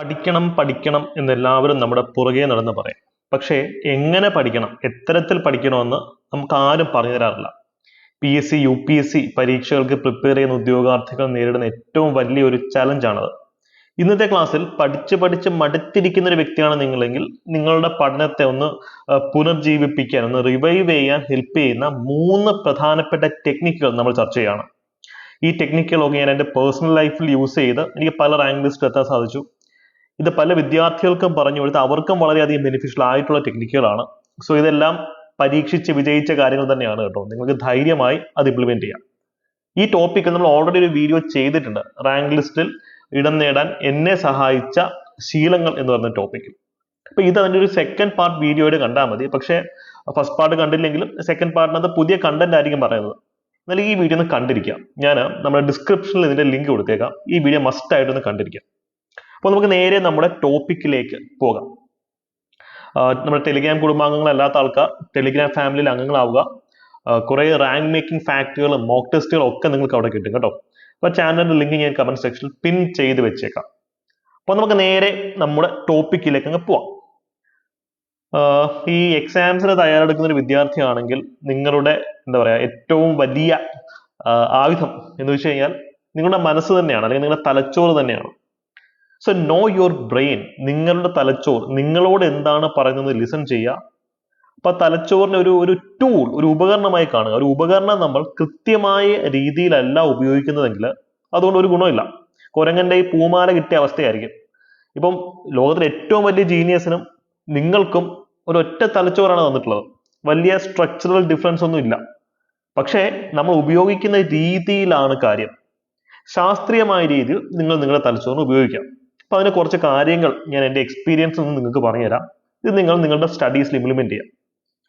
പഠിക്കണം പഠിക്കണം എന്നെല്ലാവരും നമ്മുടെ പുറകെ നടന്ന് പറയും. പക്ഷേ എങ്ങനെ പഠിക്കണം എത്തരത്തിൽ പഠിക്കണമെന്ന് നമുക്ക് ആരും പറഞ്ഞു തരാറില്ല. P S C U P S C പരീക്ഷകൾക്ക് പ്രിപ്പയർ ചെയ്യുന്ന ഉദ്യോഗാർത്ഥികൾ നേരിടുന്ന ഏറ്റവും വലിയൊരു ചലഞ്ചാണത് ഇന്നത്തെ ക്ലാസ്സിൽ പഠിച്ച് പഠിച്ച് മടുത്തിരിക്കുന്ന ഒരു വ്യക്തിയാണ് നിങ്ങളെങ്കിൽ നിങ്ങളുടെ പഠനത്തെ ഒന്ന് പുനർജീവിപ്പിക്കാൻ ഒന്ന് റിവൈവ് ചെയ്യാൻ ഹെൽപ്പ് ചെയ്യുന്ന മൂന്ന് പ്രധാനപ്പെട്ട ടെക്നിക്കുകൾ നമ്മൾ ചർച്ച ചെയ്യാണ്. ഈ ടെക്നിക്കുകളൊക്കെ ഞാൻ എന്റെ പേഴ്സണൽ ലൈഫിൽ യൂസ് ചെയ്ത് എനിക്ക് പല റാങ്ക് ലിസ്റ്റ് എത്താൻ സാധിച്ചു. ഇത് പല വിദ്യാർത്ഥികൾക്കും പറഞ്ഞു കൊടുത്ത് അവർക്കും വളരെയധികം ബെനിഫിഷ്യൽ ആയിട്ടുള്ള ടെക്നിക്കുകളാണ് സോ ഇതെല്ലാം പരീക്ഷിച്ച് വിജയിച്ച കാര്യങ്ങൾ തന്നെയാണ് കേട്ടോ. നിങ്ങൾക്ക് ധൈര്യമായി അത് ഇംപ്ലിമെന്റ് ചെയ്യാം. ഈ ടോപ്പിക്ക് നമ്മൾ ഓൾറെഡി ഒരു വീഡിയോ ചെയ്തിട്ടുണ്ട്. റാങ്ക് ലിസ്റ്റിൽ ഇടം നേടാൻ എന്നെ സഹായിച്ച ശീലങ്ങൾ എന്ന് പറഞ്ഞ ടോപ്പിക്കിൽ അപ്പൊ ഇത് അതിന്റെ ഒരു സെക്കൻഡ് പാർട്ട് വീഡിയോയുടെ കണ്ടാൽ മതി. പക്ഷേ ഫസ്റ്റ് പാർട്ട് കണ്ടില്ലെങ്കിലും സെക്കൻഡ് പാർട്ടിനകത്ത് പുതിയ കണ്ടന്റ് ആയിരിക്കും പറയുന്നത്. എന്നാൽ ഈ വീഡിയോ ഒന്ന് കണ്ടിരിക്കാം. ഞാൻ നമ്മുടെ ഡിസ്ക്രിപ്ഷനിൽ ഇതിന്റെ ലിങ്ക് കൊടുത്തേക്കാം. ഈ വീഡിയോ മസ്റ്റ് ആയിട്ടൊന്ന് കണ്ടിരിക്കാം. അപ്പോൾ നമുക്ക് നേരെ നമ്മുടെ ടോപ്പിക്കിലേക്ക് പോകാം. നമ്മുടെ ടെലിഗ്രാം കുടുംബാംഗങ്ങളല്ലാത്ത ആൾക്കാർ ടെലിഗ്രാം ഫാമിലിയിൽ അംഗങ്ങളാവുക. കുറേ റാങ്ക് മേക്കിംഗ് ഫാക്ടുകളും മോക്ക് ടെസ്റ്റുകളും ഒക്കെ നിങ്ങൾക്ക് അവിടെ കിട്ടും കേട്ടോ. അപ്പോൾ ചാനലിന്റെ ലിങ്ക് ഞാൻ കമന്റ് സെക്ഷനിൽ പിൻ ചെയ്ത് വെച്ചേക്കാം. അപ്പോൾ നമുക്ക് നേരെ നമ്മുടെ ടോപ്പിക്കിലേക്ക് അങ്ങ് പോവാം. ഈ എക്സാംസിന് തയ്യാറെടുക്കുന്ന ഒരു വിദ്യാർത്ഥിയാണെങ്കിൽ നിങ്ങളുടെ എന്താ പറയുക ഏറ്റവും വലിയ ആയുധം എന്ന് വെച്ച് കഴിഞ്ഞാൽ നിങ്ങളുടെ മനസ്സ് തന്നെയാണ് അല്ലെങ്കിൽ നിങ്ങളുടെ തലച്ചോറ് തന്നെയാണ്. സോ നോ യുവർ ബ്രെയിൻ നിങ്ങളുടെ തലച്ചോർ. നിങ്ങളോട് എന്താണ് പറയുന്നത് ലിസൺ ചെയ്യുക. അപ്പൊ തലച്ചോറിന് ഒരു ഒരു ടൂൾ ഒരു ഉപകരണമായി കാണുക. ഒരു ഉപകരണം നമ്മൾ കൃത്യമായ രീതിയിലല്ല ഉപയോഗിക്കുന്നതെങ്കിൽ അതുകൊണ്ട് ഒരു ഗുണമില്ല. കുരങ്ങന്റെ ഈ പൂമാല കിട്ടിയ അവസ്ഥയായിരിക്കും. ഇപ്പം ലോകത്തിലെ ഏറ്റവും വലിയ ജീനിയസിനും നിങ്ങൾക്കും ഒരൊറ്റ തലച്ചോറാണ് തന്നിട്ടുള്ളത്. വലിയ സ്ട്രക്ചറൽ ഡിഫറൻസ് ഒന്നും ഇല്ല. പക്ഷേ നമ്മൾ ഉപയോഗിക്കുന്ന രീതിയിലാണ് കാര്യം. ശാസ്ത്രീയമായ രീതിയിൽ നിങ്ങൾ നിങ്ങളുടെ തലച്ചോറിന് ഉപയോഗിക്കാം. അപ്പൊ അതിന് കുറച്ച് കാര്യങ്ങൾ ഞാൻ എന്റെ എക്സ്പീരിയൻസ് നിന്ന് നിങ്ങൾക്ക് പറഞ്ഞുതരാം. ഇത് നിങ്ങൾ നിങ്ങളുടെ സ്റ്റഡീസിൽ ഇംപ്ലിമെന്റ് ചെയ്യാം.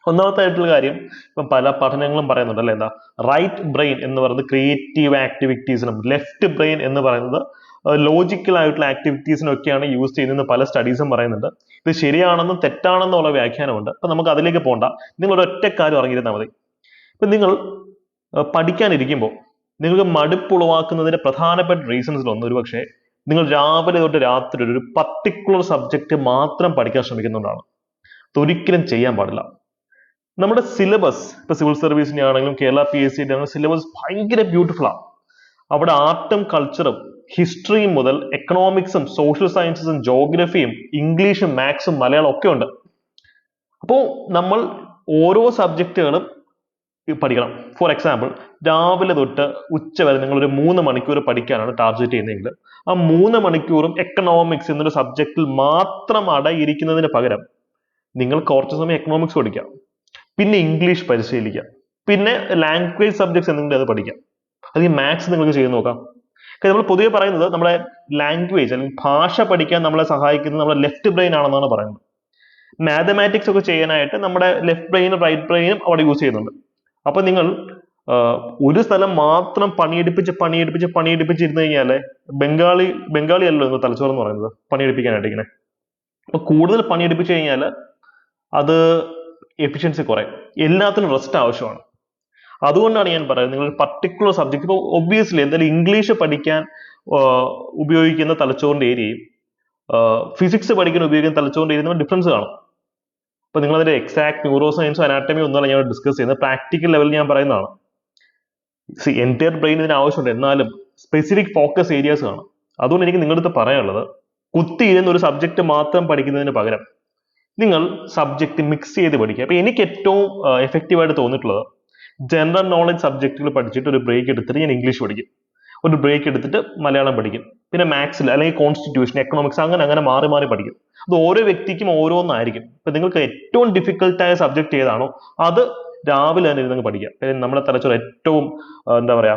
ഒന്നാമത്തെ ആയിട്ടുള്ള കാര്യം ഇപ്പം പല പഠനങ്ങളും പറയുന്നുണ്ട് അല്ലെ? എന്താ? റൈറ്റ് ബ്രെയിൻ എന്ന് പറയുന്നത് ക്രിയേറ്റീവ് ആക്ടിവിറ്റീസിനും ലെഫ്റ്റ് ബ്രെയിൻ എന്ന് പറയുന്നത് ലോജിക്കൽ ആയിട്ടുള്ള ആക്ടിവിറ്റീസിനൊക്കെയാണ് യൂസ് ചെയ്യുന്നതെന്ന് പല സ്റ്റഡീസും പറയുന്നുണ്ട്. ഇത് ശരിയാണെന്നും തെറ്റാണെന്നും ഉള്ള വ്യാഖ്യാനമുണ്ട്. അപ്പൊ നമുക്ക് അതിലേക്ക് പോകണ്ട നിങ്ങൾ ഒരൊറ്റ കാര്യം അറിഞ്ഞിരുന്നാൽ മതി. ഇപ്പൊ നിങ്ങൾ പഠിക്കാനിരിക്കുമ്പോൾ നിങ്ങൾക്ക് മടുപ്പുളവാക്കുന്നതിന്റെ പ്രധാനപ്പെട്ട റീസൺസിലൊന്ന് ഒരു പക്ഷേ നിങ്ങൾ രാവിലെ തൊട്ട് രാത്രി ഒരു പർട്ടിക്കുലർ സബ്ജക്റ്റ് മാത്രം പഠിക്കാൻ ശ്രമിക്കുന്നുണ്ടാണ് അതൊരിക്കലും ചെയ്യാൻ പാടില്ല. നമ്മുടെ സിലബസ് ഇപ്പൊ സിവിൽ സർവീസിന്റെ ആണെങ്കിലും കേരള പി എസ് സിന്റെ ആണെങ്കിലും സിലബസ് ഭയങ്കര ബ്യൂട്ടിഫുൾ ആണ്. അവിടെ ആർട്ടും കൾച്ചറും ഹിസ്റ്ററിയും മുതൽ എക്കണോമിക്സും സോഷ്യൽ സയൻസസും ജോഗ്രഫിയും ഇംഗ്ലീഷും മാത്സും മലയാളം ഒക്കെ ഉണ്ട്. അപ്പോൾ നമ്മൾ ഓരോ സബ്ജക്റ്റുകളും പഠിക്കണം. ഫോർ എക്സാമ്പിൾ രാവിലെ തൊട്ട് ഉച്ച വരെ നിങ്ങൾ ഒരു മൂന്ന് മണിക്കൂർ പഠിക്കാനാണ് ടാർഗറ്റ് ചെയ്യുന്നതെങ്കിൽ ആ മൂന്ന് മണിക്കൂറും എക്കണോമിക്സ് എന്നൊരു സബ്ജക്റ്റിൽ മാത്രം അടയിരിക്കുന്നതിന് പകരം നിങ്ങൾ കുറച്ച് സമയം എക്കണോമിക്സ് പഠിക്കാം. പിന്നെ ഇംഗ്ലീഷ് പരിശീലിക്കാം. പിന്നെ ലാംഗ്വേജ് സബ്ജക്ട്സ് എന്തെങ്കിലും അത് പഠിക്കാം. അത് ഈ മാത്സ് നിങ്ങൾക്ക് ചെയ്ത് നോക്കാം. നമ്മൾ പൊതുവെ പറയുന്നത് നമ്മുടെ ലാംഗ്വേജ് അല്ലെങ്കിൽ ഭാഷ പഠിക്കാൻ നമ്മളെ സഹായിക്കുന്നത് നമ്മുടെ ലെഫ്റ്റ് ബ്രെയിൻ ആണെന്നാണ് പറയുന്നത്. മാത്തമാറ്റിക്സ് ഒക്കെ ചെയ്യാനായിട്ട് നമ്മുടെ ലെഫ്റ്റ് ബ്രെയിനും റൈറ്റ് ബ്രെയിനും അവിടെ യൂസ് ചെയ്യുന്നുണ്ട്. അപ്പൊ നിങ്ങൾ ഒരു സ്ഥലം മാത്രം പണിയെടുപ്പിച്ച് പണിയെടുപ്പിച്ച് പണിയെടുപ്പിച്ച് ഇരുന്ന് കഴിഞ്ഞാൽ ബംഗാളി ബംഗാളി അല്ലല്ലോ നിങ്ങൾ തലച്ചോറ് എന്ന് പറയുന്നത് പണിയെടുപ്പിക്കാനായിട്ട് ഇങ്ങനെ. അപ്പൊ കൂടുതൽ പണിയെടുപ്പിച്ച് കഴിഞ്ഞാൽ അത് എഫിഷ്യൻസി കുറയും. എല്ലാത്തിനും റെസ്റ്റ് ആവശ്യമാണ്. അതുകൊണ്ടാണ് ഞാൻ പറയുന്നത് നിങ്ങൾ പർട്ടിക്കുലർ സബ്ജക്ട് ഇപ്പോൾ ഒബ്വിയസ്ലി എന്തായാലും ഇംഗ്ലീഷ് പഠിക്കാൻ ഉപയോഗിക്കുന്ന തലച്ചോറിന്റെ ഏരിയയും ഫിസിക്സ് പഠിക്കാൻ ഉപയോഗിക്കുന്ന തലച്ചോറിന്റെ ഏരിയയും ഡിഫറൻസ് കാണും. അപ്പൊ നിങ്ങൾ അതിന്റെ എക്സാക്ട് ന്യൂറോ സയൻസോ ഒന്നും ഒന്നുമല്ല ഞാൻ ഡിസ്കസ് ചെയ്യുന്നത് പ്രാക്ടിക്കൽ ലെവലിൽ ഞാൻ പറയുന്നതാണ്. സി എന്റയർ ബ്രെയിൻ ഇതിന് ആവശ്യമുണ്ട്. എന്നാലും സ്പെസിഫിക് ഫോക്കസ് ഏരിയാസ് കാണും. അതുകൊണ്ട് എനിക്ക് നിങ്ങളുടെ അടുത്ത് പറയാനുള്ളത് കുത്തിയിരുന്ന് ഒരു സബ്ജക്റ്റ് മാത്രം പഠിക്കുന്നതിന് പകരം നിങ്ങൾ സബ്ജക്റ്റ് മിക്സ് ചെയ്ത് പഠിക്കുക. അപ്പോൾ എനിക്ക് ഏറ്റവും എഫക്റ്റീവായിട്ട് തോന്നിയിട്ടുള്ളത് ജനറൽ നോളജ് സബ്ജക്റ്റുകൾ പഠിച്ചിട്ട് ഒരു ബ്രേക്ക് എടുത്തിട്ട് ഞാൻ ഇംഗ്ലീഷ് പഠിക്കും. ഒരു ബ്രേക്ക് എടുത്തിട്ട് മലയാളം പഠിക്കും. പിന്നെ മാത്സിൽ അല്ലെങ്കിൽ കോൺസ്റ്റിറ്റ്യൂഷൻ എക്കണോമിക്സ് അങ്ങനെ അങ്ങനെ മാറി മാറി പഠിക്കും. അത് ഓരോ വ്യക്തിക്കും ഓരോന്നായിരിക്കും. ഇപ്പൊ നിങ്ങൾക്ക് ഏറ്റവും ഡിഫിക്കൽട്ടായ സബ്ജക്റ്റ് ഏതാണോ അത് രാവിലെ തന്നെ ഇരുന്നങ്ങ് പഠിക്കാം കാര്യം നമ്മുടെ തലച്ചോറ് ഏറ്റവും എന്താ പറയാ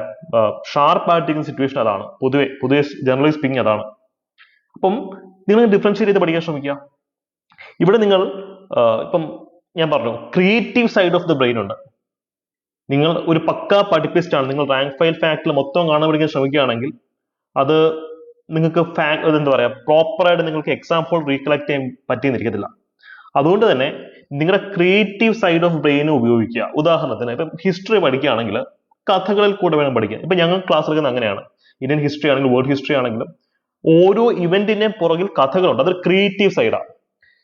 ഷാർപ്പായിട്ടിരിക്കുന്ന സിറ്റുവേഷൻ അതാണ്. പൊതുവെ പൊതുവെ ജനറലി സ്പീക്കിംഗ് അതാണ്. അപ്പം നിങ്ങൾ ഡിഫറൻഷ്യേറ്റ് ചെയ്ത് പഠിക്കാൻ ശ്രമിക്കുക. ഇവിടെ നിങ്ങൾ ഇപ്പം ഞാൻ പറഞ്ഞു creative side of the brain ഉണ്ട്. നിങ്ങൾ ഒരു പക്ക പഠിപ്പിസ്റ്റ് ആണ് നിങ്ങൾ റാങ്ക് ഫയൽ ഫാക്ടിൽ മൊത്തം കാണാൻ പഠിക്കാൻ ശ്രമിക്കുകയാണെങ്കിൽ അത് നിങ്ങൾക്ക് ഫാ എന്താ പറയാ പ്രോപ്പറായിട്ട് നിങ്ങൾക്ക് എക്സാമ്പിൾ റീകളക്ട് ചെയ്യാൻ പറ്റിയെന്നിരിക്കത്തില്ല അതുകൊണ്ട് തന്നെ നിങ്ങളുടെ ക്രിയേറ്റീവ് സൈഡ് ഓഫ് ബ്രെയിൻ ഉപയോഗിക്കുക. ഉദാഹരണത്തിന് ഇപ്പം ഹിസ്റ്ററി പഠിക്കുകയാണെങ്കിൽ കഥകളിൽ കൂടെ വേണം പഠിക്കാൻ. ഇപ്പം ഞങ്ങൾ ക്ലാസ് എടുക്കുന്നത് അങ്ങനെയാണ്. ഇന്ത്യൻ ഹിസ്റ്ററി ആണെങ്കിലും വേൾഡ് ഹിസ്റ്ററി ആണെങ്കിലും ഓരോ ഇവന്റിന്റെ പുറകിൽ കഥകളുണ്ട്. അതൊരു ക്രിയേറ്റീവ് സൈഡാണ്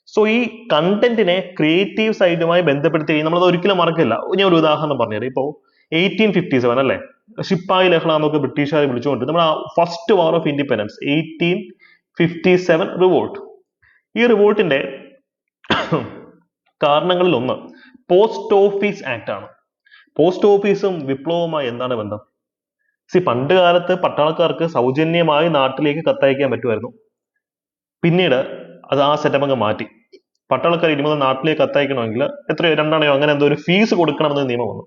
സോ ഈ കണ്ടന്റിനെ ക്രിയേറ്റീവ് സൈഡുമായി ബന്ധപ്പെടുത്തി കഴിഞ്ഞാൽ നമ്മളത് ഒരിക്കലും മറക്കില്ല. ഞാൻ ഒരു ഉദാഹരണം പറഞ്ഞുതരാം. ഇപ്പോൾ എയ്റ്റീൻ ഫിഫ്റ്റി സെവൻ അല്ലേ? ഷിപ്പായി ലഹള എന്നൊക്കെ ബ്രിട്ടീഷുകാർ വിളിച്ചുകൊണ്ട് നമ്മുടെ first war of independence eighteen fifty seven revolt ഈ റിവോൾട്ടിന്റെ കാരണങ്ങളിൽ ഒന്ന് പോസ്റ്റ് ഓഫീസ് ആക്ട് ആണ് പോസ്റ്റ് ഓഫീസും വിപ്ലവവുമായി എന്താണ് ബന്ധം? സി പണ്ട് കാലത്ത് പട്ടാളക്കാർക്ക് സൗജന്യമായി നാട്ടിലേക്ക് കത്തയക്കാൻ പറ്റുമായിരുന്നു. പിന്നീട് അത് ആ സെറ്റപ്പ് അങ്ങ് മാറ്റി. പട്ടാളക്കാർ മുതൽ നാട്ടിലേക്ക് കത്തയക്കണമെങ്കിൽ എത്രയോ രണ്ടാണയോ അങ്ങനെ എന്തോ ഒരു ഫീസ് കൊടുക്കണമെന്ന് നിയമം വന്നു.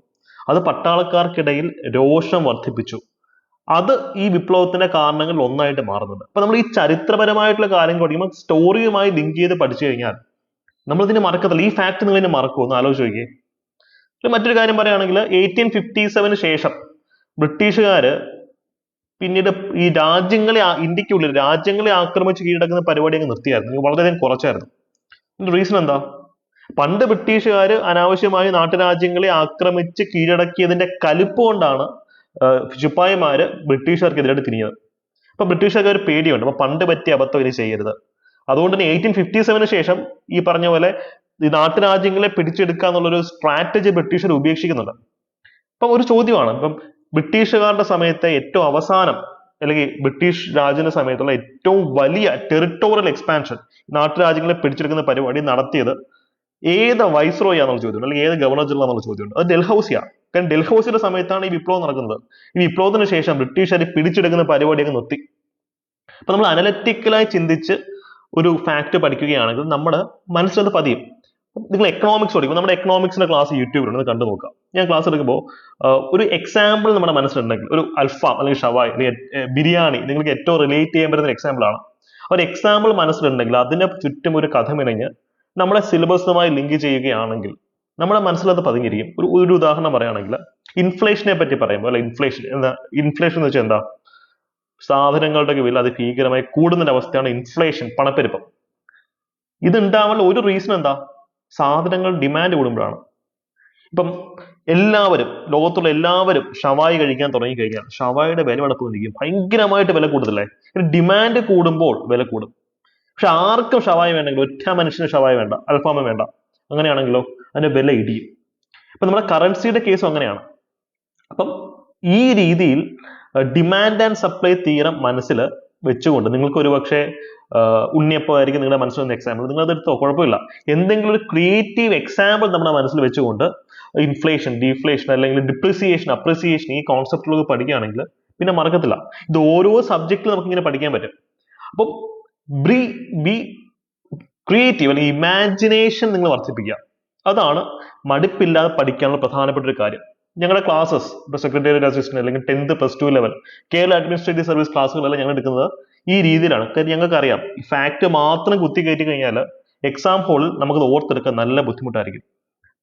അത് പട്ടാളക്കാർക്കിടയിൽ രോഷം വർദ്ധിപ്പിച്ചു. അത് ഈ വിപ്ലവത്തിന്റെ കാരണങ്ങളിൽ ഒന്നായിട്ട് മാറുന്നുണ്ട്. അപ്പൊ നമ്മൾ ഈ ചരിത്രപരമായിട്ടുള്ള കാര്യം പഠിക്കുമ്പോൾ സ്റ്റോറിയുമായി ലിങ്ക് ചെയ്ത് പഠിച്ചു കഴിഞ്ഞാൽ നമ്മൾ ഇതിനെ മറക്കത്തില്ല ഈ ഫാക്ട് നിങ്ങൾ ഇതിനെ മറക്കുമോ ഒന്ന് ആലോചിച്ച് നോക്കിയേ. മറ്റൊരു കാര്യം പറയുകയാണെങ്കിൽ എയ്റ്റീൻ ഫിഫ്റ്റി സെവന് ശേഷം ബ്രിട്ടീഷുകാര് പിന്നീട് ഈ രാജ്യങ്ങളെ ഇന്ത്യക്കുള്ളിൽ രാജ്യങ്ങളെ ആക്രമിച്ച് കീഴടക്കുന്ന പരിപാടി അങ്ങ് നിർത്തിയായിരുന്നു. വളരെയധികം കുറച്ചായിരുന്നു. റീസൺ എന്താ? പണ്ട് ബ്രിട്ടീഷുകാര് അനാവശ്യമായി നാട്ടുരാജ്യങ്ങളെ ആക്രമിച്ച് കീഴടക്കിയതിന്റെ കലിപ്പ് കൊണ്ടാണ് ശിപ്പായിമാര് ബ്രിട്ടീഷുകാർക്കെതിരായിട്ട് തിരിഞ്ഞത്. അപ്പൊ ബ്രിട്ടീഷുകാർക്ക് ഒരു പേടിയുണ്ട്. അപ്പൊ പണ്ട് പറ്റിയ അബദ്ധം ഇനി ചെയ്യരുത്. അതുകൊണ്ട് തന്നെ എയ്റ്റീൻ ഫിഫ്റ്റി സെവന് ശേഷം ഈ പറഞ്ഞ പോലെ ഈ നാട്ടുരാജ്യങ്ങളെ പിടിച്ചെടുക്കുക എന്നുള്ളൊരു സ്ട്രാറ്റജി ബ്രിട്ടീഷർ ഉപേക്ഷിക്കുന്നുണ്ട്. അപ്പം ഒരു ചോദ്യമാണ്. ഇപ്പം ബ്രിട്ടീഷുകാരുടെ സമയത്തെ ഏറ്റവും അവസാനം അല്ലെങ്കിൽ ബ്രിട്ടീഷ് രാജ്യന്റെ സമയത്തുള്ള ഏറ്റവും വലിയ ടെറിട്ടോറിയൽ എക്സ്പാൻഷൻ നാട്ടുരാജ്യങ്ങളെ പിടിച്ചെടുക്കുന്ന പരിപാടി നടത്തിയത് ഏത് വൈസ്രോയി ആണെന്നുള്ള ചോദ്യം അല്ലെങ്കിൽ ഏത് ഗവർണർ ജനറൽ എന്നുള്ള ചോദ്യമുണ്ട്. അത് ഡൽഹൌസിയാണ്. കാരണം ഡൽഹൌസിയുടെ സമയത്താണ് ഈ വിപ്ലവം നടക്കുന്നത്. ഈ വിപ്ലവത്തിന് ശേഷം ബ്രിട്ടീഷുകാർ പിടിച്ചെടുക്കുന്ന പരിപാടിയൊക്കെ നിർത്തി. അപ്പൊ നമ്മൾ അനലറ്റിക്കലായി ചിന്തിച്ച് ഒരു ഫാക്ട് പഠിക്കുകയാണെങ്കിൽ നമ്മുടെ മനസ്സിലത് പതിയും. നിങ്ങൾ എക്കണോമിക്സ് പഠിക്കുമ്പോൾ നമ്മുടെ എക്കണോമിക്സിന്റെ ക്ലാസ് യൂട്യൂബിലുണ്ട് കണ്ടു നോക്കാം. ഞാൻ ക്ലാസ് എടുക്കുമ്പോൾ ഒരു എക്സാമ്പിൾ നമ്മുടെ മനസ്സിലുണ്ടെങ്കിൽ ഒരു അൽഫാം അല്ലെങ്കിൽ ഷവായ് അല്ലെങ്കിൽ ബിരിയാണി നിങ്ങൾക്ക് ഏറ്റവും റിലേറ്റ് ചെയ്യാൻ പറ്റുന്ന എക്സാമ്പിൾ ആണ്. ഒരു എക്സാമ്പിൾ മനസ്സിലുണ്ടെങ്കിൽ അതിന് ചുറ്റും ഒരു കഥ മെനഞ്ഞ് നമ്മളെ സിലബസുമായി ലിങ്ക് ചെയ്യുകയാണെങ്കിൽ നമ്മുടെ മനസ്സിലത് പതിഞ്ഞിരിക്കും ഒരു ഒരു ഉദാഹരണം പറയുകയാണെങ്കിൽ ഇൻഫ്ലേഷനെ പറ്റി പറയുമ്പോൾ അല്ലെ ഇൻഫ്ലേഷൻ എന്താ ഇൻഫ്ലേഷൻ എന്ന് വെച്ചാൽ എന്താ? സാധനങ്ങളുടെ വില അതിഭീകരമായി കൂടുന്ന അവസ്ഥയാണ് ഇൻഫ്ലേഷൻ പണപ്പെരുപ്പം. ഇത് ഉണ്ടാവാനുള്ള ഒരു റീസൺ എന്താ? സാധനങ്ങൾ ഡിമാൻഡ് കൂടുമ്പോഴാണ്. ഇപ്പം എല്ലാവരും ലോകത്തുള്ള എല്ലാവരും ഷവായി കഴിക്കാൻ തുടങ്ങി കഴിഞ്ഞാൽ ഷവായിയുടെ വില വളർത്തുന്നിരിക്കും ഭയങ്കരമായിട്ട് വില കൂടുതലേ ഡിമാൻഡ് കൂടുമ്പോൾ വില കൂടും. പക്ഷെ ആർക്കും ഷവായി വേണ്ടെങ്കിൽ ഒറ്റ മനുഷ്യന് ഷവായി വേണ്ട അൽഫാമ വേണ്ട. അങ്ങനെയാണെങ്കിലോ അതിന്റെ വില ഇടിയും. ഇപ്പൊ നമ്മുടെ കറൻസിയുടെ കേസും അങ്ങനെയാണ്. അപ്പം ഈ രീതിയിൽ ഡിമാൻഡ് ആൻഡ് സപ്ലൈ തീരം മനസ്സിൽ വെച്ചുകൊണ്ട് നിങ്ങൾക്ക് ഒരു പക്ഷേ ഉണ്ണിയപ്പമായിരിക്കും നിങ്ങളുടെ മനസ്സിൽ വന്ന എക്സാമ്പിൾ നിങ്ങൾ അതെടുത്തോ കുഴപ്പമില്ല. എന്തെങ്കിലും ഒരു ക്രിയേറ്റീവ് എക്സാമ്പിൾ നമ്മുടെ മനസ്സിൽ വെച്ചുകൊണ്ട് ഇൻഫ്ലേഷൻ ഡീഫ്ലേഷൻ അല്ലെങ്കിൽ ഡിപ്രിസിയേഷൻ അപ്രിസിയേഷൻ ഈ കോൺസെപ്റ്റുകളൊക്കെ പഠിക്കുകയാണെങ്കിൽ പിന്നെ മറക്കത്തില്ല. ഇത് ഓരോ സബ്ജക്റ്റിലും നമുക്ക് ഇങ്ങനെ പഠിക്കാൻ പറ്റും. അപ്പം ബ്രീ ബി ക്രിയേറ്റീവ് അല്ലെങ്കിൽ ഇമാജിനേഷൻ നിങ്ങൾ വർദ്ധിപ്പിക്കുക. അതാണ് മടുപ്പില്ലാതെ പഠിക്കാനുള്ള പ്രധാനപ്പെട്ട ഒരു കാര്യം. ഞങ്ങളുടെ ക്ലാസ്സസ് ഇപ്പൊ സെക്രട്ടേറിയറ്റ് അസിസ്റ്റന്റ് അല്ലെങ്കിൽ tenth plus two level Kerala administrative service ക്ലാസ്സുകളെല്ലാം ഞങ്ങൾ എടുക്കുന്നത് ഈ രീതിയിലാണ്. കാര്യം ഞങ്ങൾക്ക് അറിയാം ഈ ഫാക്ട് മാത്രം കുത്തി കയറ്റി കഴിഞ്ഞാൽ എക്സാം ഹോളിൽ നമുക്ക് ഓർത്തെടുക്കാൻ നല്ല ബുദ്ധിമുട്ടായിരിക്കും.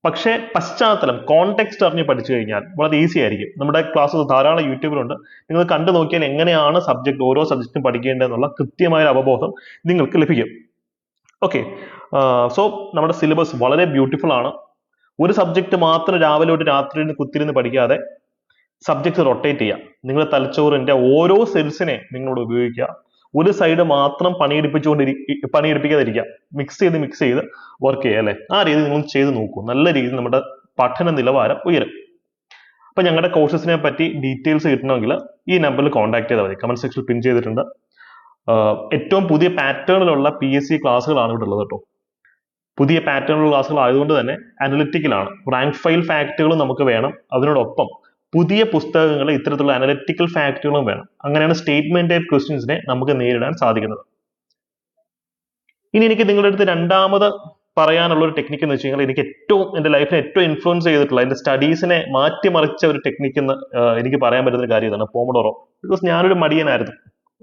പക്ഷേ പശ്ചാത്തലം കോണ്ടെക്സ്റ്റ് അറിഞ്ഞ് പഠിച്ചു കഴിഞ്ഞാൽ വളരെ ഈസി ആയിരിക്കും. നമ്മുടെ ക്ലാസ് ധാരാളം യൂട്യൂബിലുണ്ട് നിങ്ങൾ കണ്ടു നോക്കിയാൽ എങ്ങനെയാണ് സബ്ജക്ട് ഓരോ സബ്ജക്റ്റും പഠിക്കേണ്ടതെന്നുള്ള കൃത്യമായ അവബോധം നിങ്ങൾക്ക് ലഭിക്കും. ഓക്കെ സോ നമ്മുടെ സിലബസ് വളരെ ബ്യൂട്ടിഫുൾ ആണ്. ഒരു സബ്ജക്റ്റ് മാത്രം രാവിലെ തൊട്ട് രാത്രി കുത്തിരുന്ന് പഠിക്കാതെ സബ്ജക്ട് റൊട്ടേറ്റ് ചെയ്യുക. നിങ്ങളുടെ തലച്ചോറിന്റെ ഓരോ സെൽസിനെ നിങ്ങളോട് ഉപയോഗിക്കുക. ഒരു സൈഡ് മാത്രം പണിയെടുപ്പിച്ചുകൊണ്ട് പണിയെടുപ്പിക്കാതിരിക്കുക. മിക്സ് ചെയ്ത് മിക്സ് ചെയ്ത് വർക്ക് ചെയ്യുക അല്ലെ? ആ രീതി നിങ്ങൾ ചെയ്ത് നോക്കൂ. നല്ല രീതിയിൽ നമ്മുടെ പഠന നിലവാരം ഉയരും. അപ്പൊ ഞങ്ങളുടെ കോഴ്സസിനെ പറ്റി ഡീറ്റെയിൽസ് കിട്ടണമെങ്കിൽ ഈ നമ്പറിൽ കോൺടാക്ട് ചെയ്താൽ മതി. കമന്റ് സെക്ഷനിൽ പിൻ ചെയ്തിട്ടുണ്ട്. ഏറ്റവും പുതിയ പാറ്റേണിലുള്ള പി എസ് സി ക്ലാസ്സുകളാണ് ഇവിടെ ഉള്ളത് കേട്ടോ. പുതിയ പാറ്റേണുള്ള ക്ലാസ്സുകൾ ആയതുകൊണ്ട് തന്നെ അനലിറ്റിക്കലാണ് റാങ്ക് ഫയൽ ഫാക്റ്റുകളും നമുക്ക് വേണം. അതിനോടൊപ്പം പുതിയ പുസ്തകങ്ങൾ ഇത്തരത്തിലുള്ള അനലിറ്റിക്കൽ ഫാക്റ്റുകളും വേണം. അങ്ങനെയാണ് സ്റ്റേറ്റ്മെന്റ് ടൈപ്പ് ക്വസ്റ്റ്യൻസിനെ നമുക്ക് നേരിടാൻ സാധിക്കുന്നത്. ഇനി എനിക്ക് നിങ്ങളുടെ അടുത്ത് രണ്ടാമത് പറയാനുള്ള ഒരു ടെക്നിക്ക് എന്ന് വെച്ച് കഴിഞ്ഞാൽ എനിക്ക് ഏറ്റവും എന്റെ ലൈഫിനെ ഏറ്റവും ഇൻഫ്ലുവൻസ് ചെയ്തിട്ടുള്ള എന്റെ സ്റ്റഡീസിനെ മാറ്റിമറിച്ച ഒരു ടെക്നിക്ക് എന്ന് എനിക്ക് പറയാൻ പറ്റുന്ന ഒരു കാര്യം ഇതാണ് പോമഡോറോ ബിക്കോസ് ഞാനൊരു മടിയനായിരുന്നു.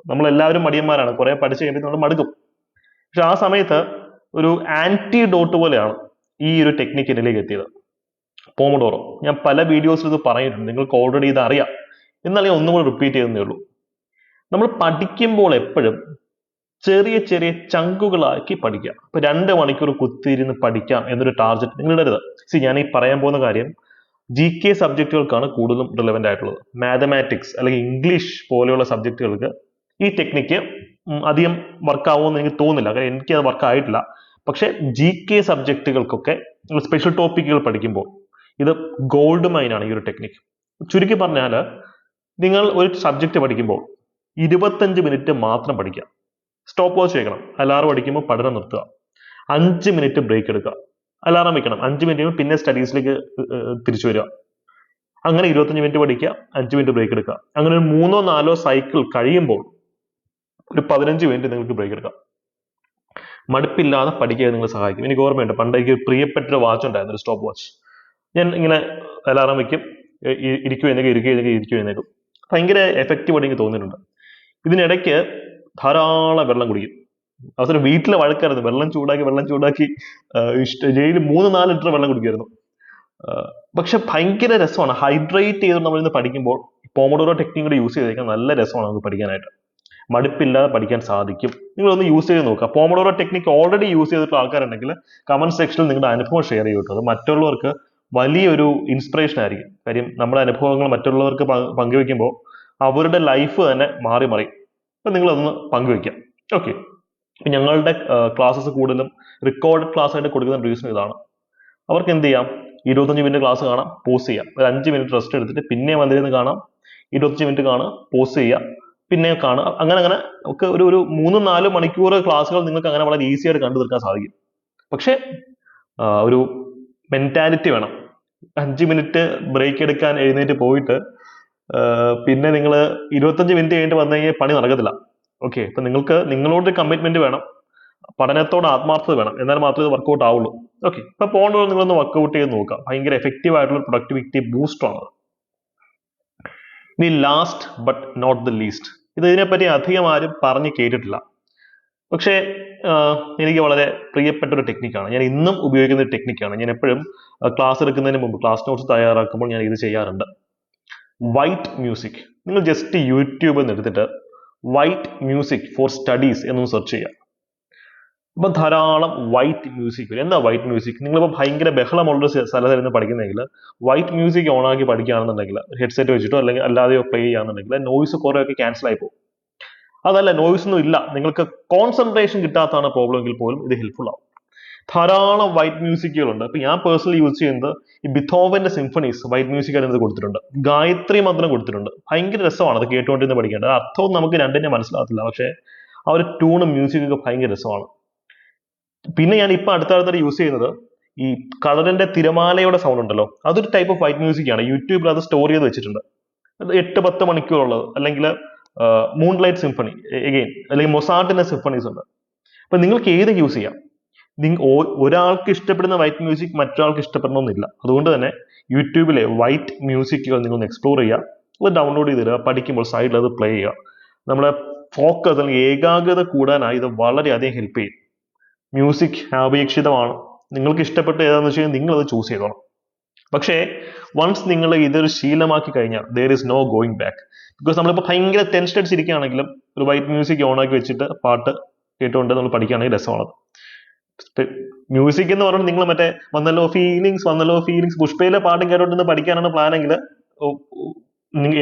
നമ്മളെല്ലാവരും മടിയന്മാരാണ്. കുറെ പഠിച്ചു കഴിയുമ്പോൾ നമ്മൾ മടുക്കും. പക്ഷെ ആ സമയത്ത് ഒരു ആന്റി ഡോട്ട് പോലെയാണ് ഈ ഒരു ടെക്നിക്ക് എന്നിലേക്ക് എത്തിയത്. പോമഡോറോ ഞാൻ പല വീഡിയോസിൽ ഇത് പറഞ്ഞിട്ടുണ്ട്. നിങ്ങൾക്ക് ഓൾറെഡി ഇത് അറിയാം. എന്നാൽ ഞാൻ ഒന്നും കൂടി റിപ്പീറ്റ് ചെയ്തേ ഉള്ളൂ. നമ്മൾ പഠിക്കുമ്പോൾ എപ്പോഴും ചെറിയ ചെറിയ ചങ്കുകളാക്കി പഠിക്കുക. ഇപ്പൊ രണ്ട് മണിക്കൂർ കുത്തിയിരുന്ന് പഠിക്കാം എന്നൊരു ടാർഗറ്റ് നിങ്ങൾ ഇടരുത്. സി ഞാൻ ഈ പറയാൻ പോകുന്ന കാര്യം ജി കെ സബ്ജക്റ്റുകൾക്കാണ് കൂടുതലും റിലവന്റ് ആയിട്ടുള്ളത്. മാത്തമാറ്റിക്സ് അല്ലെങ്കിൽ ഇംഗ്ലീഷ് പോലെയുള്ള സബ്ജക്റ്റുകൾക്ക് ഈ ടെക്നിക്ക് അധികം വർക്ക് ആവുമെന്ന് എനിക്ക് തോന്നുന്നില്ല. കാരണം എനിക്ക് അത് വർക്ക് ആയിട്ടില്ല. പക്ഷെ ജി കെ സബ്ജക്റ്റുകൾക്കൊക്കെ സ്പെഷ്യൽ ടോപ്പിക്കുകൾ പഠിക്കുമ്പോൾ ഇത് ഗോൾഡ് മൈൻ ആണ് ഈ ഒരു ടെക്നിക്ക് ചുരുക്കി പറഞ്ഞാൽ നിങ്ങൾ ഒരു സബ്ജക്റ്റ് പഠിക്കുമ്പോൾ ഇരുപത്തഞ്ച് മിനിറ്റ് മാത്രം പഠിക്കുക. സ്റ്റോപ്പ് വാച്ച് വെക്കണം അലാറം അടിക്കുമ്പോൾ പഠനം നിർത്തുക. അഞ്ച് മിനിറ്റ് ബ്രേക്ക് എടുക്കുക. അലാറം വെക്കണം. അഞ്ച് മിനിറ്റ് പിന്നെ സ്റ്റഡീസിലേക്ക് തിരിച്ചു വരിക. അങ്ങനെ ഇരുപത്തഞ്ച് മിനിറ്റ് പഠിക്കുക. അഞ്ച് മിനിറ്റ് ബ്രേക്ക് എടുക്കുക. അങ്ങനെ ഒരു മൂന്നോ നാലോ സൈക്കിൾ കഴിയുമ്പോൾ ഒരു പതിനഞ്ച് മിനിറ്റ് നിങ്ങൾക്ക് ബ്രേക്ക് എടുക്കാം. മടുപ്പില്ലാതെ പഠിക്കാൻ നിങ്ങൾ സഹായിക്കും. എനിക്ക് ഓർമ്മയുണ്ട് പണ്ട് എനിക്ക് പ്രിയപ്പെട്ട ഒരു വാച്ച് ഉണ്ടായിരുന്നു ഒരു സ്റ്റോപ്പ് വാച്ച് ഞാൻ ഇങ്ങനെ അലാറം വെക്കും ഇരിക്കും എന്നൊക്കെ ഇരിക്കും എന്നൊക്കെ ഇരിക്കും എന്നേക്കും. ഭയങ്കര എഫക്റ്റീവ് ആയിട്ട് എനിക്ക് തോന്നിയിട്ടുണ്ട്. ഇതിനിടയ്ക്ക് ധാരാളം വെള്ളം കുടിക്കും. അവസരം വീട്ടിലെ വഴക്കായിരുന്നു വെള്ളം ചൂടാക്കി വെള്ളം ചൂടാക്കി ഇഷ്ട ജയിലിൽ മൂന്ന് നാല് ലിറ്റർ വെള്ളം കുടിക്കുമായിരുന്നു. പക്ഷെ ഭയങ്കര രസമാണ്. ഹൈഡ്രേറ്റ് ചെയ്തുകൊണ്ട് നമ്മൾ ഇന്ന് പഠിക്കുമ്പോൾ പോമഡോറോ ടെക്നിക്കൂടെ യൂസ് ചെയ്തേക്കാൻ നല്ല രസമാണ് നമുക്ക് പഠിക്കാനായിട്ട്. മടുപ്പില്ലാതെ പഠിക്കാൻ സാധിക്കും. നിങ്ങളൊന്ന് യൂസ് ചെയ്ത് നോക്കുക. പോമഡോറോ ടെക്നിക് ഓൾറെഡി യൂസ് ചെയ്തിട്ടുള്ള ആൾക്കാരുണ്ടെങ്കിൽ കമന്റ് സെക്ഷനിൽ നിങ്ങളുടെ അനുഭവം ഷെയർ ചെയ്യൂ കേട്ടോ. അത് മറ്റുള്ളവർക്ക് വലിയൊരു ഇൻസ്പിറേഷൻ ആയിരിക്കും. കാര്യം നമ്മുടെ അനുഭവങ്ങൾ മറ്റുള്ളവർക്ക് പങ്കുവെക്കുമ്പോൾ അവരുടെ ലൈഫ് തന്നെ മാറി മറിയും അപ്പം നിങ്ങളതൊന്ന് പങ്കുവെക്കാം ഓക്കെ ഞങ്ങളുടെ ക്ലാസ്സസ് കൂടുതലും റെക്കോർഡ് ക്ലാസ് ആയിട്ട് കൊടുക്കുന്ന റീസൺ ഇതാണ്. അവർക്ക് എന്ത് ചെയ്യാം? ഇരുപത്തഞ്ച് മിനിറ്റ് ക്ലാസ് കാണാം പോസ് ചെയ്യാം. ഒരു അഞ്ച് മിനിറ്റ് റെസ്റ്റ് എടുത്തിട്ട് പിന്നെ വന്നിരുന്ന് കാണാം. ഇരുപത്തഞ്ച് മിനിറ്റ് കാണാം പോസ് ചെയ്യാം പിന്നെ കാണുക അങ്ങനെ അങ്ങനെ നമുക്ക് ഒരു ഒരു മൂന്ന് നാല് മണിക്കൂർ ക്ലാസ്സുകൾ നിങ്ങൾക്ക് അങ്ങനെ വളരെ ഈസി ആയിട്ട് കണ്ടു തീർക്കാൻ സാധിക്കും. പക്ഷേ ഒരു മെന്റാലിറ്റി വേണം. അഞ്ച് മിനിറ്റ് ബ്രേക്ക് എടുക്കാൻ എഴുന്നേറ്റ് പോയിട്ട് പിന്നെ നിങ്ങൾ ഇരുപത്തഞ്ച് മിനിറ്റ് കഴിഞ്ഞിട്ട് വന്നു കഴിഞ്ഞാൽ പണി നടക്കത്തില്ല. ഓക്കെ അപ്പൊ നിങ്ങൾക്ക് നിങ്ങളോട് കമ്മിറ്റ്മെന്റ് വേണം. പഠനത്തോട് ആത്മാർത്ഥത വേണം. എന്നാൽ മാത്രമേ ഇത് വർക്കൗട്ട് ആവുള്ളൂ. ഓക്കെ ഇപ്പൊ പോകേണ്ടത് നിങ്ങളൊന്ന് വർക്കൗട്ട് ചെയ്ത് നോക്കുക. ഭയങ്കര എഫക്റ്റീവ് ആയിട്ടുള്ള പ്രൊഡക്ടിവിറ്റി ആണ്. ഇനി last but not the least ഇത് ഇതിനെപ്പറ്റി അധികം ആരും പറഞ്ഞ് കേട്ടിട്ടില്ല. പക്ഷേ എനിക്ക് വളരെ പ്രിയപ്പെട്ട ഒരു ടെക്നിക്കാണ് ഞാൻ ഇന്നും ഉപയോഗിക്കുന്ന ഒരു ടെക്നിക്കാണ് ഞാൻ എപ്പോഴും ക്ലാസ് എടുക്കുന്നതിന് മുമ്പ് ക്ലാസ് നോട്ട്സ് തയ്യാറാക്കുമ്പോൾ ഞാൻ ഇത് ചെയ്യാറുണ്ട്. വൈറ്റ് മ്യൂസിക് നിങ്ങൾ ജസ്റ്റ് യൂട്യൂബിൽ നിന്ന് എടുത്തിട്ട് വൈറ്റ് മ്യൂസിക് ഫോർ സ്റ്റഡീസ് എന്നൊന്ന് സെർച്ച് ചെയ്യുക. അപ്പൊ ധാരാളം വൈറ്റ് മ്യൂസിക് വരും. എന്താ വൈറ്റ് മ്യൂസിക് നിങ്ങളിപ്പോൾ ഭയങ്കര ബഹളമുള്ളൊരു സ്ഥലത്തായിരുന്നു പഠിക്കുന്നെങ്കിൽ വൈറ്റ് മ്യൂസിക് ഓൺ ആക്കി പഠിക്കുകയാണെന്നുണ്ടെങ്കിൽ ഹെഡ്സെറ്റ് വെച്ചിട്ടോ അല്ലെങ്കിൽ അല്ലാതെയോ പ്ലേ ചെയ്യുകയാണെന്നുണ്ടെങ്കിൽ നോയ്സ് കുറേയൊക്കെ ക്യാൻസൽ ആയി പോകും. അതല്ല നോയ്സ് ഒന്നും ഇല്ല. നിങ്ങൾക്ക് കോൺസെൻട്രേഷൻ കിട്ടാത്തതാണ് പ്രോബ്ലം എങ്കിൽ പോലും ഇത് ഹെൽപ്ഫുൾ ആവും. ധാരാളം വൈറ്റ് മ്യൂസിക്കുകളുണ്ട് ഇപ്പൊ ഞാൻ പേഴ്സണലി യൂസ് ചെയ്യുന്നത് ഈ ബിഥോവന്റെ സിംഫണീസ് വൈറ്റ് മ്യൂസിക് ആയിട്ട് കൊടുത്തിട്ടുണ്ട്. ഗായത്രി മന്ത്രം കൊടുത്തിട്ടുണ്ട്. ഭയങ്കര രസമാണ് അത് കേട്ടുകൊണ്ടിരുന്ന് പഠിക്കേണ്ടത്. അർത്ഥവും നമുക്ക് രണ്ടിനെ മനസ്സിലാകത്തില്ല. പക്ഷേ ആ ഒരു ട്യൂണും മ്യൂസിക്കൊക്കെ ഭയങ്കര രസമാണ്. പിന്നെ ഞാൻ ഇപ്പൊ അടുത്തടുത്തായിട്ട് യൂസ് ചെയ്യുന്നത് ഈ കളറിന്റെ തിരമാലയുടെ സൗണ്ട് ഉണ്ടല്ലോ. അതൊരു ടൈപ്പ് ഓഫ് വൈറ്റ് മ്യൂസിക് ആണ്. യൂട്യൂബിൽ അത് സ്റ്റോർ ചെയ്ത് വെച്ചിട്ടുണ്ട്. എട്ട് പത്ത് മണിക്കൂറുള്ളത്. അല്ലെങ്കിൽ മൂൺ ലൈറ്റ് സിംഫണി എഗെയിൻ അല്ലെങ്കിൽ മൊസാട്ടിന്റെ സിംഫണീസ് ഉണ്ട്. അപ്പൊ നിങ്ങൾക്ക് ഏത് യൂസ് ചെയ്യാം? നിങ്ങൾ ഒരാൾക്ക് ഇഷ്ടപ്പെടുന്ന വൈറ്റ് മ്യൂസിക് മറ്റൊരാൾക്ക് ഇഷ്ടപ്പെടണമെന്നില്ല അതുകൊണ്ട് തന്നെ യൂട്യൂബിലെ വൈറ്റ് മ്യൂസിക്കുകൾ നിങ്ങൾ എക്സ്പ്ലോർ ചെയ്യുക. അത് ഡൗൺലോഡ് ചെയ്തിടുക. പഠിക്കുമ്പോൾ സൈഡിൽ അത് പ്ലേ ചെയ്യുക. നമ്മുടെ ഫോക്കസ് അല്ലെങ്കിൽ ഏകാഗ്രത കൂടാനായി ഇത് വളരെയധികം ഹെൽപ്പ് ചെയ്യും. മ്യൂസിക് അപേക്ഷിതമാണ്. നിങ്ങൾക്ക് ഇഷ്ടപ്പെട്ട ഏതാണെന്ന് വെച്ച് കഴിഞ്ഞാൽ നിങ്ങൾ അത് ചൂസ് ചെയ്തോണം പക്ഷേ വൺസ് നിങ്ങൾ ഇതൊരു ശീലമാക്കി കഴിഞ്ഞാൽ there is no going back because നമ്മളിപ്പോൾ ഭയങ്കര ടെൻഷൻ അടിച്ചിരിക്കുകയാണെങ്കിലും ഒരു വൈറ്റ് മ്യൂസിക് ഓൺ ആക്കി വെച്ചിട്ട് പാട്ട് കേട്ടുകൊണ്ട് നമ്മൾ പഠിക്കുകയാണെങ്കിൽ രസമാണത്. മ്യൂസിക് എന്ന് പറഞ്ഞാൽ നിങ്ങൾ മറ്റേ വന്നല്ലോ ഫീലിങ്സ് വന്നല്ലോ ഫീലിങ്സ് പുഷ്പയിലെ പാട്ടും കേട്ടോണ്ട് പഠിക്കാനാണ് പ്ലാനെങ്കിൽ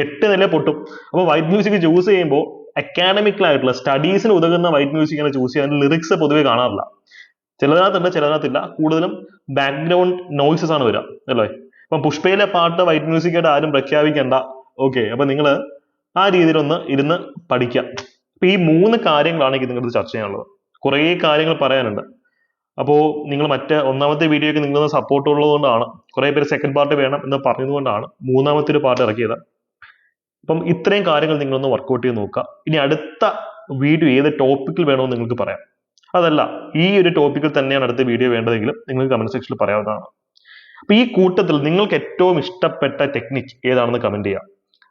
എട്ട് നില പൊട്ടും. അപ്പോൾ വൈറ്റ് മ്യൂസിക് ചൂസ് ചെയ്യുമ്പോൾ അക്കാഡമിക്കലായിട്ടുള്ള സ്റ്റഡീസിന് ഉതകുന്ന വൈറ്റ് മ്യൂസിക് ആണ് ചൂസ് ചെയ്യാൻ ലിറിക്സ് പൊതുവെ കാണാറില്ല. ചിലതിനകത്തുണ്ട് ചിലതിനകത്തില്ല. കൂടുതലും ബാക്ക്ഗ്രൗണ്ട് നോയ്സസ് ആണ് വരിക അല്ലേ? അപ്പൊ പുഷ്പയിലെ പാട്ട് വൈറ്റ് മ്യൂസിക് ആയിട്ട് ആരും പ്രഖ്യാപിക്കണ്ട. ഓക്കെ അപ്പൊ നിങ്ങൾ ആ രീതിയിലൊന്ന് ഇരുന്ന് പഠിക്കുക അപ്പൊ ഈ മൂന്ന് കാര്യങ്ങളാണ് എനിക്ക് നിങ്ങളുടെ ചർച്ച ചെയ്യാനുള്ളത്. കുറേ കാര്യങ്ങൾ പറയാനുണ്ട്. അപ്പോൾ നിങ്ങൾ മറ്റേ ഒന്നാമത്തെ വീഡിയോയ്ക്ക് നിങ്ങളൊന്ന് സപ്പോർട്ട് ഉള്ളതുകൊണ്ടാണ് കുറേ പേര് സെക്കൻഡ് പാർട്ട് വേണം എന്ന് പറഞ്ഞതുകൊണ്ടാണ് മൂന്നാമത്തെ ഒരു പാർട്ട് ഇറക്കിയത്. അപ്പം ഇത്രയും കാര്യങ്ങൾ നിങ്ങളൊന്ന് വർക്കൗട്ട് ചെയ്ത് നോക്കുക. ഇനി അടുത്ത വീഡിയോ ഏത് ടോപ്പിക്കിൽ വേണമെന്ന് നിങ്ങൾക്ക് പറയാം. അതല്ല ഈ ഒരു ടോപ്പിക്കിൽ തന്നെയാണ് അടുത്ത വീഡിയോ വേണ്ടതെങ്കിലും നിങ്ങൾ കമന്റ് സെക്ഷനിൽ പറയാവുന്നതാണ്. അപ്പൊ ഈ കൂട്ടത്തിൽ നിങ്ങൾക്ക് ഏറ്റവും ഇഷ്ടപ്പെട്ട ടെക്നിക്ക് ഏതാണെന്ന് കമന്റ് ചെയ്യാം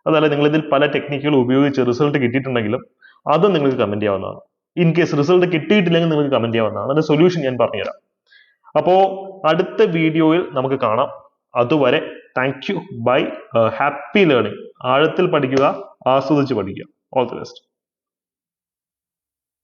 അതല്ല നിങ്ങൾ ഇതിൽ പല ടെക്നിക്കുകൾ ഉപയോഗിച്ച് റിസൾട്ട് കിട്ടിയിട്ടുണ്ടെങ്കിലും അതും നിങ്ങൾക്ക് കമന്റ് ചെയ്യാവുന്നതാണ്. ഇൻ കേസ് റിസൾട്ട് കിട്ടിയിട്ടില്ലെങ്കിൽ നിങ്ങൾക്ക് കമന്റ് ചെയ്യാവുന്നതാണ്. അതിന്റെ സൊല്യൂഷൻ ഞാൻ പറഞ്ഞുതരാം. അപ്പോ അടുത്ത വീഡിയോയിൽ നമുക്ക് കാണാം. അതുവരെ thank you bye happy learning ആഴത്തിൽ പഠിക്കുക ആസ്വദിച്ച് പഠിക്കുക. All the best